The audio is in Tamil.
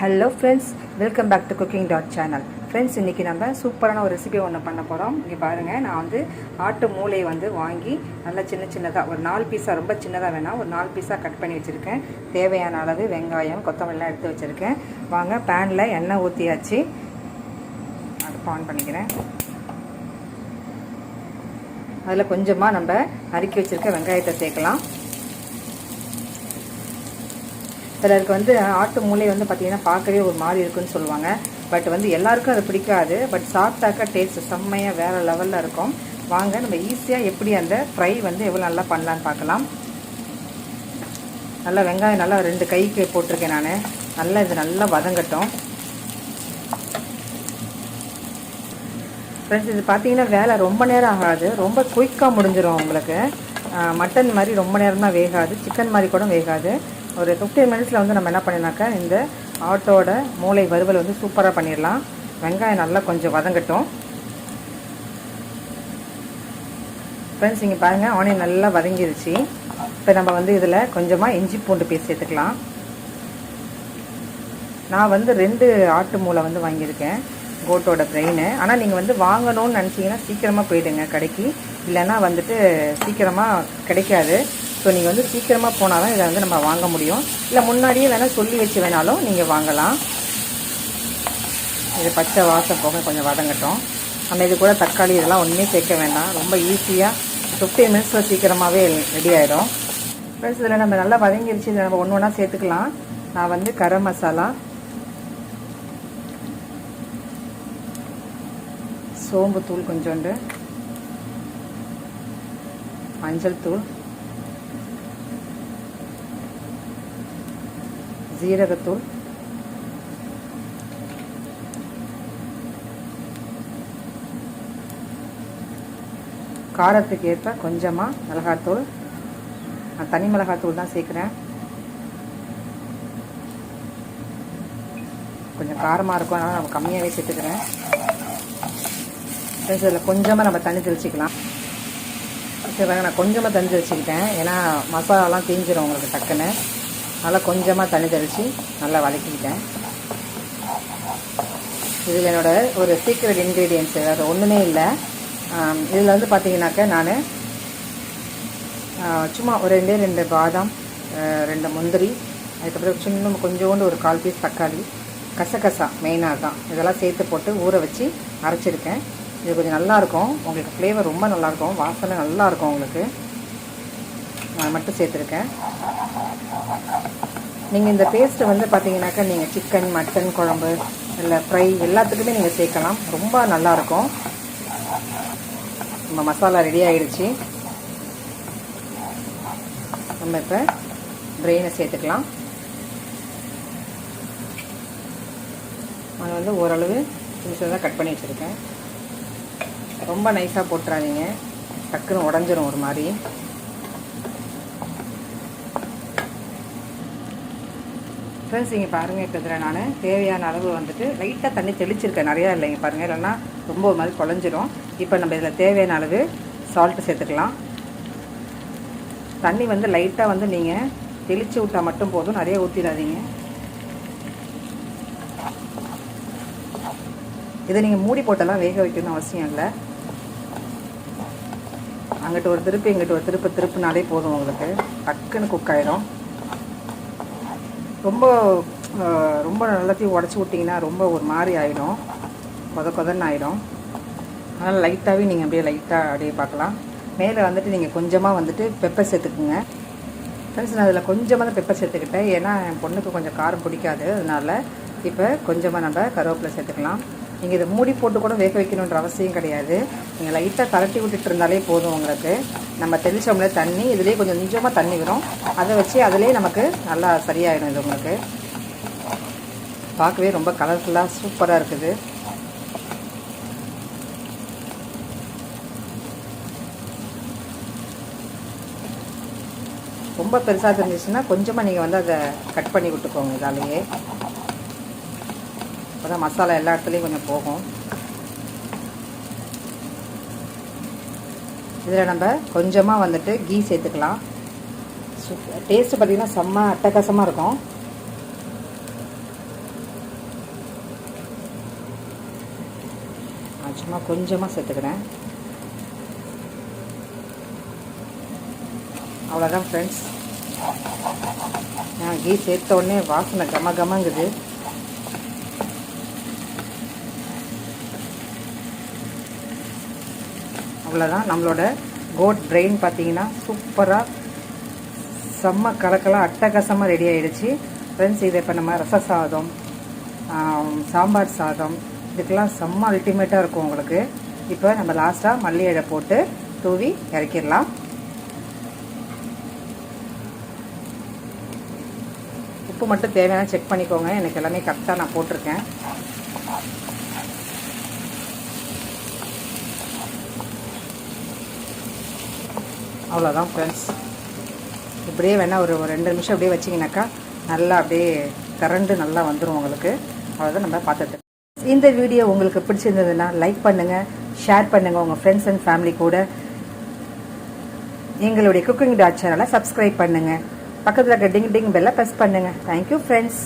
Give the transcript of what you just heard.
Hello friends welcome back to cooking dot channel friends இன்றைக்கி நம்ம சூப்பரான ஒரு ரெசிபி ஒன்று பண்ண போகிறோம் இங்கே பாருங்கள் நான் வந்து ஆட்டு மூளையை வந்து வாங்கி நல்லா சின்ன சின்னதாக ஒரு நாலு பீஸாக ரொம்ப சின்னதாக வேணாம் ஒரு நாலு பீஸாக கட் பண்ணி வச்சுருக்கேன். தேவையான அளவு வெங்காயம் கொத்தமல்லாம் எடுத்து வச்சுருக்கேன். வாங்க பேனில் எண்ணெய் ஊற்றியாச்சு அடுப்பு ஆன் பண்ணிக்கிறேன். அதில் கொஞ்சமாக நம்ம நறுக்கி வச்சுருக்க வெங்காயத்தை சேர்க்கலாம் சிலருக்கு வந்து ஆட்டு மூளை வந்து பார்த்திங்கன்னா பார்க்கவே ஒரு மாதிரி இருக்குன்னு சொல்லுவாங்க. பட் வந்து எல்லாருக்கும் அது பிடிக்காது. பட் சாப்பிட்டாக்கா டேஸ்ட் செம்மையாக வேறு லெவலில் இருக்கும். வாங்க நம்ம ஈஸியாக எப்படி அந்த ஃப்ரை வந்து எவ்வளோ நல்லா பண்ணலான்னு பார்க்கலாம். நல்லா வெங்காயம் நல்லா ரெண்டு கைக்கு போட்டிருக்கேன் நான். நல்லா இது நல்லா வதங்கட்டும். ஃப்ரெண்ட்ஸ் இது பார்த்தீங்கன்னா வேலை ரொம்ப நேரம் ஆகாது. ரொம்ப குயிக்காக முடிஞ்சிடும் உங்களுக்கு. மட்டன் மாதிரி ரொம்ப நேரம் தான் வேகாது. சிக்கன் மாதிரி கூட வேகாது. ஒரு ஃபிஃப்டீன் மினிட்ஸில் வந்து நம்ம என்ன பண்ணினாக்கா இந்த ஆட்டோட மூளை வறுவல் வந்து சூப்பராக பண்ணிடலாம். வெங்காயம் நல்லா கொஞ்சம் வதங்கட்டும். ஃப்ரெண்ட்ஸ் இங்கே பாருங்கள் ஆனியன் நல்லா வதங்கிருச்சு. இப்போ நம்ம வந்து இதில் கொஞ்சமாக இஞ்சி பூண்டு பேஸ்ட் சேர்த்துக்கலாம். நான் வந்து ரெண்டு ஆட்டு மூளை வந்து வாங்கியிருக்கேன் கோட்டோட பிரெயின் ஆனால் நீங்கள் வந்து வாங்கணும்னு நினச்சிங்கன்னா சீக்கிரமாக போயிடுங்க கடைக்கு. இல்லைன்னா வந்துட்டு சீக்கிரமாக கிடைக்காது. ஸோ நீங்கள் வந்து சீக்கிரமாக போனால் தான் இதை வந்து நம்ம வாங்க முடியும். இல்லை முன்னாடியே வேணால் சொல்லி வச்சு வேணாலும் நீங்கள் வாங்கலாம். இது பச்சை வாசம் போக கொஞ்சம் வதங்கட்டும். நம்ம இது கூட தக்காளி இதெல்லாம் ஒன்றுமே சேர்க்க வேண்டாம். ரொம்ப ஈஸியாக ஃபிஃப்டீன் மினிட்ஸில் சீக்கிரமாகவே ரெடி ஆகிடும் ப்ளஸ் இதில் நம்ம நல்லா வதங்கிருச்சு. இதை நம்ம ஒன்று ஒன்றா சேர்த்துக்கலாம். நான் வந்து கரம் மசாலா. சோம்பு தூள் கொஞ்சோண்டு. மஞ்சள் தூள் ஜீரகத்தூள். காரத்துக்கு ஏற்ப கொஞ்சமாக மிளகாத்தூள். நான் தனி மிளகாத்தூள் தான் சேர்க்குறேன். கொஞ்சம் காரமாக இருக்கும் அதனால் நம்ம கம்மியாகவே சேர்த்துக்கிறேன். இதில் கொஞ்சமாக நம்ம தண்ணி தெளிச்சிக்கலாம். சரி நான் கொஞ்சமாக தண்ணி தெளிச்சிக்கிட்டேன். ஏன்னா மசாலாலாம் தீஞ்சிடும் உங்களுக்கு டக்குன்னு. நல்லா கொஞ்சமாக தண்ணி தெளித்து நல்லா வதக்கிக்கிட்டேன். இதில் என்னோடய ஒரு சீக்ரெட் இன்க்ரீடியன்ஸ் வேறு ஒன்றுமே இல்லை. இதில் வந்து பார்த்தீங்கன்னாக்கா நான் சும்மா ஒரு ரெண்டே ரெண்டு பாதாம் ரெண்டு முந்திரி அதுக்கப்புறம் சின்ன கொஞ்சோண்டு ஒரு கால் பீஸ் தக்காளி கசகசா மெயினாக தான். இதெல்லாம் சேர்த்து போட்டு ஊற வச்சு அரைச்சிருக்கேன். இது கொஞ்சம் நல்லாயிருக்கும் உங்களுக்கு ஃப்ளேவர் ரொம்ப நல்லாயிருக்கும் வாசனை நல்லாயிருக்கும் உங்களுக்கு. நான் மட்டும் சேர்த்துருக்கேன். நீங்கள் இந்த பேஸ்ட்டை வந்து பார்த்தீங்கன்னாக்கா நீங்கள் சிக்கன் மட்டன் குழம்பு இல்லை ஃப்ரை எல்லாத்துக்குமே நீங்கள் சேர்க்கலாம். ரொம்ப நல்லாயிருக்கும். நம்ம மசாலா ரெடி ஆகிடுச்சி நம்ம இப்போ பிரெயினை சேர்த்துக்கலாம். அது வந்து ஓரளவு சின்ன தான் கட் பண்ணி வச்சுருக்கேன். ரொம்ப நைஸாக போட்டுறாதீங்க. டக்குன்னு உடஞ்சிரும் ஒரு மாதிரி. ஃப்ரெண்ட்ஸ் இங்கே பாருங்கள் இப்போ இதில் நான் தேவையான அளவு வந்துட்டு லைட்டாக தண்ணி தெளிச்சிருக்கேன். நிறையா இல்லைங்க பாருங்கள் இல்லைன்னா ரொம்ப ஒரு மாதிரி குழஞ்சிரும். இப்போ நம்ம இதில் தேவையான அளவு சால்ட்டு சேர்த்துக்கலாம். தண்ணி வந்து லைட்டாக வந்து நீங்கள் தெளித்து விட்டால் மட்டும் போதும். நிறைய ஊற்றிடாதீங்க இதை நீங்கள் மூடி போட்டெல்லாம் வேக வைக்கணும்னு அவசியம் இல்லை. அங்கிட்ட ஒரு திருப்பு இங்கிட்ட ஒரு திருப்பு திருப்புனாலே போதும் உங்களுக்கு. டக்குன்னு குக் ஆகிடும் ரொம்ப ரொம்ப நல்லாத்தையும் உடச்சி விட்டிங்கன்னா ரொம்ப ஒரு மாதிரி ஆகிடும் கொத கொதன்னு ஆகிடும் அதனால் லைட்டாகவே நீங்கள் அப்படியே லைட்டாக அப்படியே பார்க்கலாம். மேலே வந்துட்டு நீங்கள் கொஞ்சமாக வந்துட்டு பெப்பர் சேர்த்துக்குங்க. ஃப்ரெண்ட்ஸ் நான் அதில் கொஞ்சமாக தான் பெப்பர் சேர்த்துக்கிட்டேன். ஏன்னா என் பொண்ணுக்கு கொஞ்சம் காரம் பிடிக்காது. அதனால் இப்போ கொஞ்சமாக நம்ம கருவேப்பிலை சேர்த்துக்கலாம். நீங்கள் இதை மூடி போட்டு கூட வேக வைக்கணுன்ற அவசியம் கிடையாது. நீங்கள் லைட்டாக கரட்டி விட்டுட்டு இருந்தாலே போதும் உங்களுக்கு. நம்ம தெளிச்சோம்ல தண்ணி இதுலேயே கொஞ்சம் கொஞ்சமாக தண்ணி வரும். அதை வச்சு அதிலே நமக்கு நல்லா சரியாயிடும் இது உங்களுக்கு. பார்க்கவே ரொம்ப கலர்ஃபுல்லாக சூப்பராக இருக்குது. ரொம்ப பெருசாக தெரிஞ்சிச்சுன்னா கொஞ்சமாக நீங்கள் வந்து அதை கட் பண்ணி விட்டுக்கோங்க இதாலேயே. அப்போ மசாலா எல்லா இடத்துலையும் கொஞ்சம் போகும். இதில் நம்ம கொஞ்சமாக வந்துட்டு கீ சேர்த்துக்கலாம். டேஸ்ட்டு பார்த்திங்கன்னா செம்ம அட்டகாசமாக இருக்கும். சும்மா கொஞ்சமாக சேர்த்துக்கிறேன். அவ்வளோதான் ஃப்ரெண்ட்ஸ் நான் கீ சேர்த்த உடனே வாசனை கம கமங்குது அவ்வளோதான் நம்மளோட கோட் பிரெயின் பார்த்தீங்கன்னா சூப்பராக செம்ம கலக்கலாம் அட்டகாசமாக ரெடி ஆகிடுச்சு ஃப்ரெண்ட்ஸ் இதை இப்போ நம்ம ரச சாதம் சாம்பார் சாதம் இதுக்கெல்லாம் செம்ம அல்டிமேட்டாக இருக்கும் உங்களுக்கு. இப்போ நம்ம லாஸ்ட்டாக மல்லி இழை போட்டு தூவி இறக்கிடலாம். உப்பு மட்டும் தேவையான செக் பண்ணிக்கோங்க. எனக்கு எல்லாமே கரெக்டாக நான் போட்டிருக்கேன். அவ்வளோதான் ஃப்ரெண்ட்ஸ் இப்படியே வேணால் ஒரு ரெண்டு நிமிஷம் அப்படியே வச்சிங்கனாக்கா நல்லா அப்படியே கரண்டு நல்லா வந்துடும் உங்களுக்கு. அவ்வளோதான் நம்ம பார்த்துட்டு இந்த வீடியோ உங்களுக்கு பிடிச்சிருந்ததுன்னா லைக் பண்ணுங்கள் ஷேர் பண்ணுங்கள் உங்கள் ஃப்ரெண்ட்ஸ் அண்ட் ஃபேமிலி கூட. எங்களுடைய குக்கிங் டாட் சேனலை சப்ஸ்கிரைப் பண்ணுங்கள் பக்கத்தில் இருக்க டிங் டிங் பெல்லை ப்ரெஸ் பண்ணுங்கள் தேங்க்யூ ஃப்ரெண்ட்ஸ்